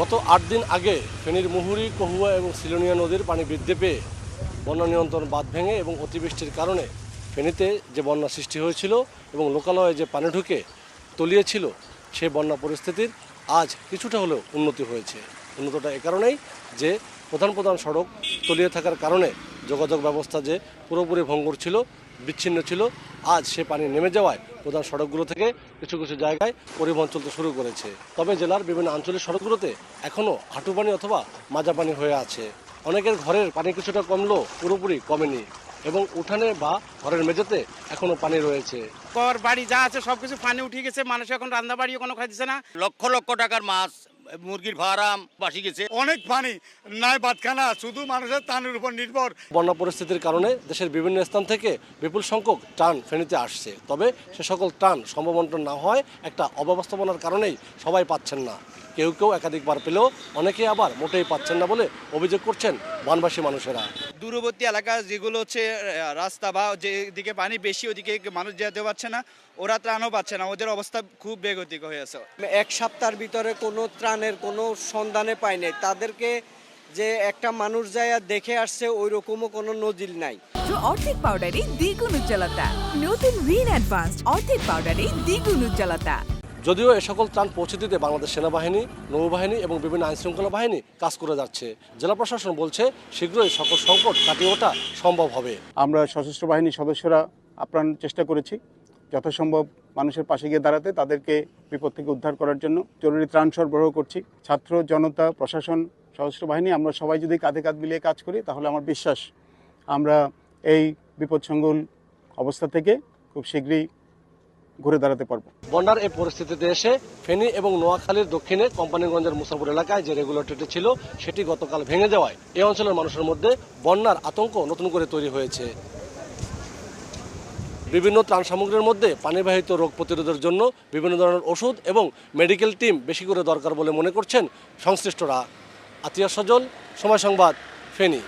গত আট দিন আগে ফেনীর মুহুরি, কহুয়া এবং সিলোনিয়া নদীর পানি বৃদ্ধি পেয়ে বন্যা নিয়ন্ত্রণ বাঁধ ভেঙে এবং অতিবৃষ্টির কারণে ফেনীতে যে বন্যা সৃষ্টি হয়েছিল এবং লোকালয়ে যে পানি ঢুকে তলিয়েছিল সেই বন্যা পরিস্থিতির আজ কিছুটা হলেও উন্নতি হয়েছে। উন্নতটা এ কারণেই যে প্রধান প্রধান সড়ক তলিয়ে থাকার কারণে যোগাযোগ ব্যবস্থা যে পুরোপুরি ভঙ্গুর ছিল বিচ্ছিন্ন ছিল। আজ সে পানি নেমে যাওয়ায় প্রধান সড়কগুলো থেকে কিছু কিছু জায়গায় পরিবহন চলতে শুরু করেছে। তবে জেলার বিভিন্ন আঞ্চলিক সড়কগুলোতে এখনও হাঁটু পানি অথবা মাজা পানি হয়ে আছে। অনেকের ঘরের পানি কিছুটা কমলেও পুরোপুরি কমেনি এবং উঠানে বা ঘরের মেঝেতে এখনও পানি রয়েছে। ঘর বাড়ি যা আছে সবকিছু পানি উঠে গেছে। মানুষ এখন রান্না বাড়িও কোনো খাইতেছে না। লক্ষ লক্ষ টাকার মাছ মুরগির ফার্ম বাসি গেছে। অনেক পানি নাই বাতখানা শুধু মানুষের তানের উপর নির্ভর। বন্যা পরিস্থিতির কারণে দেশের বিভিন্ন স্থান থেকে বিপুল সংখ্যক টান ফেনীতে আসছে। তবে সে সকল ট্রান সমবন্টন না হয় একটা অব্যবস্থাপনার কারণেই সবাই পাচ্ছেন না। কেউ কেউ একাধিকবার পেলেও অনেকে আবার মোটেই পাচ্ছেন না বলে অভিযোগ করছেন বানবাসী মানুষেরা। দূরবর্তী এলাকা যেগুলো হচ্ছে রাস্তা বা যেদিকে পানি বেশি ওদিকে মানুষ যেতে পারছে না ওরা ত্রাণও পাচ্ছে না। ওদের অবস্থা খুব বেগতিক হয়ে আছে। এক সপ্তাহের ভিতরে কোনো ত্রাণের কোনো সন্ধানে পাই নাই। তাদেরকে যে একটা মানুষ যায় আর দেখে আসছে ওই রকমও কোনো নজিল নাই। অর্ধেক পাউডারে দ্বিগুণ উজ্জ্বলতা। নতুন রিন অ্যাডভান্সড অর্ধেক পাউডারে দ্বিগুণ উজ্জ্বলতা। যদিও এ সকল ত্রাণ পৌঁছে দিতে বাংলাদেশ সেনাবাহিনী, নৌবাহিনী এবং বিভিন্ন আইনশৃঙ্খলা বাহিনী কাজ করে যাচ্ছে। জেলা প্রশাসন বলছে, শীঘ্রই সকল সংকট কাটিয়ে ওঠা সম্ভব হবে। আমরা সশস্ত্র বাহিনীর সদস্যরা আপ্রাণ চেষ্টা করেছি, যথাসম্ভব মানুষের পাশে গিয়ে দাঁড়াতে, তাদেরকে বিপদ থেকে উদ্ধার করার জন্য জরুরি ত্রাণ সরবরাহ করছি। ছাত্র, জনতা, প্রশাসন, সশস্ত্র বাহিনী, আমরা সবাই যদি কাঁধে কাঁধ মিলিয়ে কাজ করি, তাহলে আমার বিশ্বাস আমরা এই বিপদসঙ্গুল অবস্থা থেকে খুব শীঘ্রই ঘুরে দাঁড়াতে পারব। বন্যার এই পরিস্থিতিতে এসে ফেনী এবং নোয়াখালীর দক্ষিণে কোম্পানিগঞ্জের মুসাপুর এলাকায় যে রেগুলেটরটি ছিল, সেটি গতকাল ভেঙে যাওয়ায় এই অঞ্চলের মানুষের মধ্যে বন্যার আতঙ্ক নতুন করে তৈরি হয়েছে। বিভিন্ন ত্রাণ সামগ্রীর মধ্যে পানিবাহিত রোগ প্রতিরোধের জন্য বিভিন্ন ধরনের ওষুধ এবং মেডিকেল টিম বেশি করে দরকার বলে মনে করছেন সংশ্লিষ্টরা। আতিয়া সজল সময় সংবাদ, ফেনী।